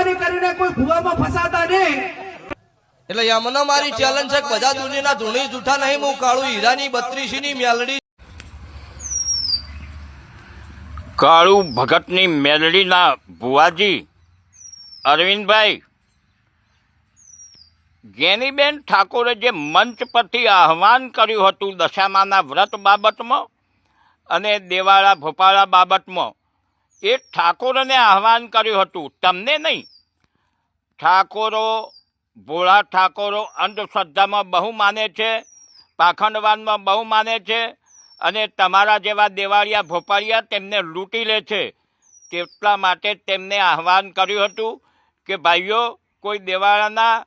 મહેરબાની કરીને કોઈ ભૂવામાં ફસાતા નહીં એટલે યમને મારી ચેલેન્જ છે બધા દુનિયાના ધૂણી જૂઠા નહીં હું કાળું હીરાની બત્રીસીની મેલડી. કાળુ ભગતની મેલડીના ભુવાજી અરવિંદભાઈ જેનીબેન ઠાકોરે જે મંચ પરથી આહવાન કર્યું હતું દશામાના વ્રત બાબતમાં અને દેવાળા ભોપાળા બાબતમાં એ ઠાકોરને આહવાન કર્યું હતું. તમને નહીં. ઠાકોરો ભોળા ઠાકોરો અંધશ્રદ્ધામાં બહુ માને છે, પાખંડવાનમાં બહુ માને છે અને તમારા જેવા દેવાળિયા ભોપાળિયા તેમને લૂંટી લે છે. તેટલા માટે તેમને આહવાન કર્યું હતું કે, ભાઈઓ, કોઈ દેવાળાના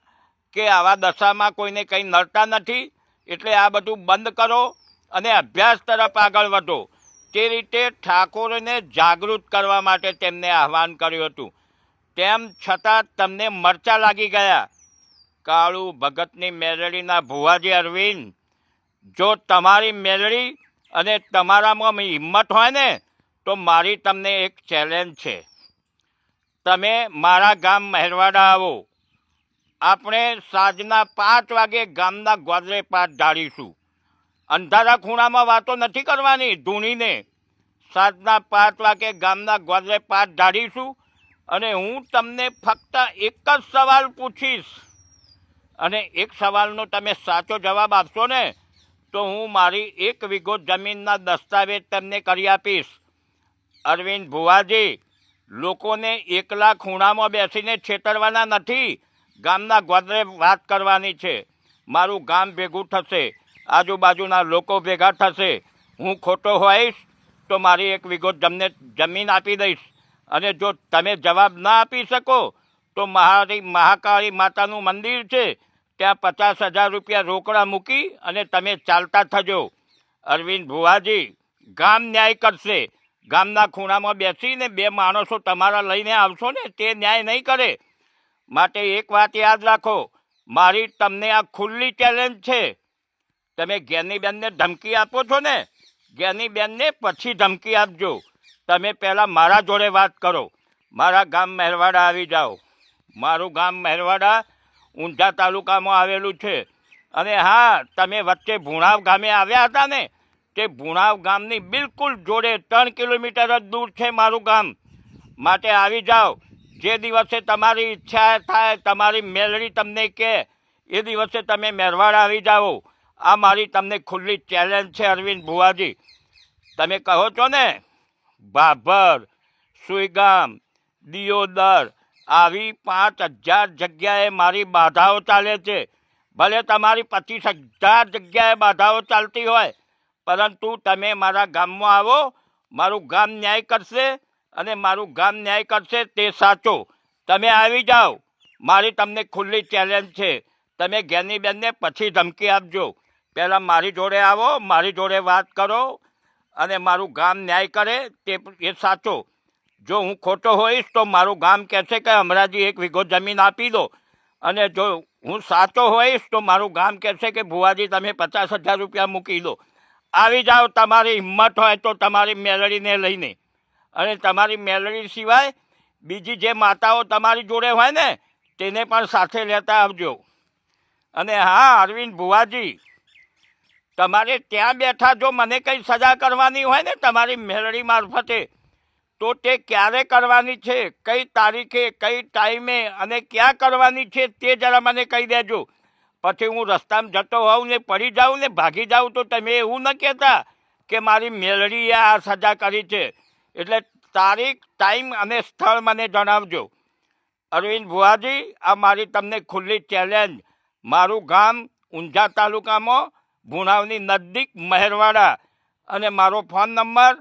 કે આવા દશામાં કોઈને કંઈ નડતા નથી, એટલે આ બધું બંધ કરો અને અભ્યાસ તરફ આગળ વધો. તે રીતે ઠાકોરને જાગૃત કરવા માટે તેમને આહવાન કર્યું હતું. તેમ છતાં તમને મરચા લાગી ગયા. કાળુ ભગતની મેલડીના ભુવાજી અરવિંદ, જો તમારી મેલડી અને તમારામાં હિંમત હોય ને, તો મારી તમને એક ચેલેન્જ છે. તમે મારા ગામ મહેરવાડા આવો. આપણે સાંજના પાંચ વાગે ગામના ગોદરે પાઠ ઢાળીશું. અંધારા ખૂણામાં વાતો નથી કરવાની ધૂણીને. સાંજના પાંચ વાગે ગામના ગોદરે પાઠ ઢાળીશું અને હું તમને ફક્ત એક જ સવાલ પૂછીશ. અને એક સવાલનો તમે સાચો જવાબ આપશો ને, તો હું મારી એક વીઘો જમીનના દસ્તાવેજ તમને કરી આપીશ. અરવિંદ ભુવાજી, લોકોને એકલા ખૂણામાં બેસીને છેતરવાના નથી, ગામના ગોદરે વાત કરવાની છે. મારું ગામ ભેગું થશે, આજુબાજુના લોકો ભેગા થશે. હું ખોટો હોઈશ, તો મારી એક વિગો જમને જમીન આપી દઈશ. અને જો તમે જવાબ ના આપી શકો, તો મહારી, મહાકાળી માતાનું મંદિર છે. ત્યાં પચાસ હજાર રૂપિયા રોકડા મૂકી અને તમે ચાલતા થજો. અરવિંદ ભુવાજી, ગામ ન્યાય કરશે. ગામના ખૂણામાં બેસીને બે માણસો તમારા લઈને આવશો ને, તે ન્યાય નહીં કરે. માટે એક વાત યાદ રાખો, મારી તમને આ ખુલ્લી ચેલેન્જ છે. તમે જ્ઞાનીબેનને ધમકી આપો છો ને? જ્ઞાનીબેનને પછી ધમકી આપજો. તમે પહેલાં મારા જોડે વાત કરો. મારા ગામ મહેરવાડા આવી જાઓ. મારું ગામ મહેરવાડા ઊંઝા તાલુકામાં આવેલું છે. અને હા, તમે વચ્ચે ભુણાવ ગામે આવ્યા હતા ને, તે ભુણાવ ગામની બિલકુલ જોડે ત્રણ કિલોમીટર જ દૂર છે મારું ગામ. માટે આવી જાઓ. જે દિવસે તમારી ઈચ્છા થાય, તમારી મેલડી તમને કહે, એ દિવસે તમે મહેરવાડા આવી જાઓ. આ મારી તમને ખુલ્લી ચેલેન્જ છે અરવિંદ ભુવાજી. તમે કહો છો ને? ભાભર સુઈગામ, દિયોદર આવી પાંચ હજાર જગ્યાએ મારી બાધાઓ ચાલે છે. ભલે તમારી પચીસ હજાર જગ્યાએ બાધાઓ ચાલતી હોય, પરંતુ તમે મારા ગામમાં આવો, મારું ગામ ન્યાય કરશે અને મારું ગામ ન્યાય કરશે તે સાચો. તમે આવી જાઓ. મારી તમને ખુલ્લી ચેલેન્જ છે. તમે જ્ઞાનીબેનને પછી ધમકી આપજો. પહેલાં મારી જોડે આવો, મારી જોડે વાત કરો. અને મારું ગામ ન્યાય કરે તે એ સાચો. જો હું ખોટો હોઈશ તો મારું ગામ કહેશે કે હમણાંજી એક વીઘો જમીન આપી દો. અને જો હું સાચો હોઈશ તો મારું ગામ કહેશે કે ભુવાજી તમે પચાસ હજાર રૂપિયા મૂકી દો. આવી જાઓ, તમારી હિંમત હોય તો તમારી મેલડીને લઈને. અને તમારી મેલડી સિવાય બીજી જે માતાઓ તમારી જોડે હોય ને, તેને પણ સાથે લેતા આવજો. અને હા, અરવિંદ ભુવાજી તમારે ત્યાં બેઠા જો મને કંઈ સજા કરવાની હોય ને તમારી મેળડી મારફતે, તો તે ક્યારે કરવાની છે? કઈ તારીખે, કઈ ટાઈમે અને ક્યાં કરવાની છે તે જરા મને કહી દેજો. પછી હું રસ્તામાં જતો હોઉં ને પડી જાઉં ને ભાગી જાઉં તો તમે એવું ન કહેતા કે મારી મેળડીએ આ સજા કરી છે. એટલે તારીખ, ટાઈમ અને સ્થળ મને જણાવજો. અરવિંદ ભુવાજી, આ મારી તમને ખુલ્લી ચેલેન્જ. મારું ગામ ઊંઝા તાલુકામાં ભુણાવની નજદીક મહેરવાડા. અને મારો ફોન નંબર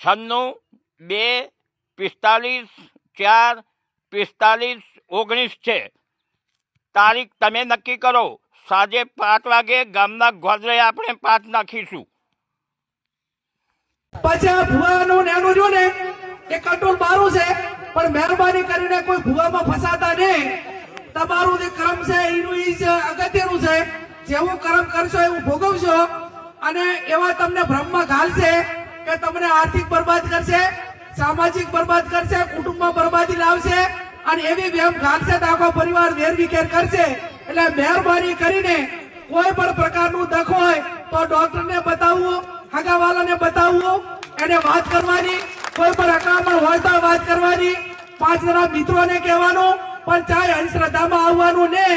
છન્નું બે પિસ્તાલીસ ચાર પિસ્તાલીસ ઓગણીસ છે. તારીખ તમે નક્કી કરો. સાંજે પાંચ વાગે ગામના ગોદરે આપણે પાંચ નાખીશું. પછી આ ભૂવાનું ને જો ને, એ કંટ્રોલ મારું છે, પણ મહેરબાની કરીને કોઈ ભૂવામાં ફસાતા નહીં. તમારું જે કામ છે છે જેવું કર્મ કરશો, એવું ભોગવશો, અને એવા તમને ભ્રમમાં ઘાલશે કે તમને આર્થિક બરબાદ કરશે, સામાજિક બરબાદ કરશે, કુટુંબમાં બરબાદી લાવશે, અને એવી વેમ ઘાલશે તો આખો પરિવાર વેરવિખેર કરશે. એટલે મહેરબાની કરીને કોઈ પણ પ્રકારનું દખ હોય તો ડોક્ટરને બતાવવું હગાવાલાને બતાવવું એને વાત કરવાની. કોઈ પણ અકામણ હોય તો વાત કરવાની. પાંચ જણા મિત્રોને કહેવાનું, પણ ચાહે અંધશ્રદ્ધામાં આવવાનું ને,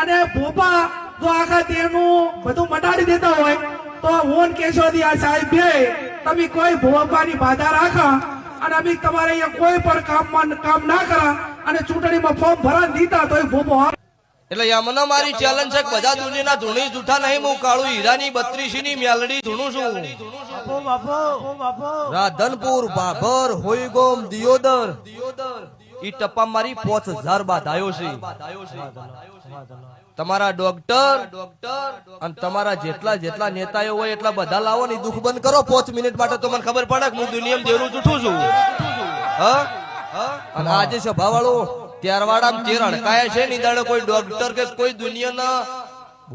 અને ભોપા જો આખા તેનું બધું મટાડી દેતા હોય તો હું ને કેશોદી આ સાહેબ બે તમે કોઈ ભોપાની બાધા રાખા અને અમે તમારે અહીંયા કોઈ પણ કામમાં કામ ના કરા અને ચૂંટણીમાં ફોર્મ ભરા દીધા તો એ ભોપો એટલે યમનો મારી ચેલેન્જ છે બધા દુનિયાના ધૂણી જૂઠા નહીં હું કાળું હીરાની બત્રીસી ની મેલડી ધૂણું છું. રાધનપુર બાભર હોઈગોમ દિયોદર. ઈ ટપ્પા મારી પોચ હજાર બાદ આવ્યો છે. તમારા ડોક્ટર અને તમારા જેટલા જેટલા નેતાઓ હોય, એટલા બધા લાવો ને દુઃખ બંધ કરો. પાંચ મિનિટ માટે તો મને ખબર પડે કે હું દુનિયામાં દેરું જૂઠું છું. હા? અને આજે સભા વાળો ત્યારવાડા તેર અડકાયા છે ની દાડે કોઈ ડોક્ટર કે કોઈ દુનિયાના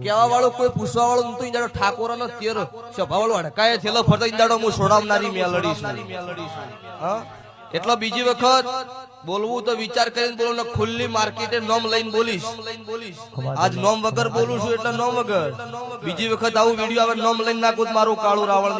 કેવા વાળો કોઈ પૂછવા વાળો નતું ઈંદાડો ઠાકોર નો તેર સભા વાળો અડકાયા થયેલો ફરતો ઈંદાડો દાડો હું છોડાવનારી મેલડી છું. હા? એટલે બીજી વખત બોલવું તો વિચાર કરીને બોલું ને ખુલ્લી માર્કેટે નોમ લઈને બોલીશ. આજ નોમ વગર બોલું છું એટલે નોમ વગર. બીજી વખત આવું વીડિયો આવે નોમ લઈને નાખું મારું કાળું રાવણ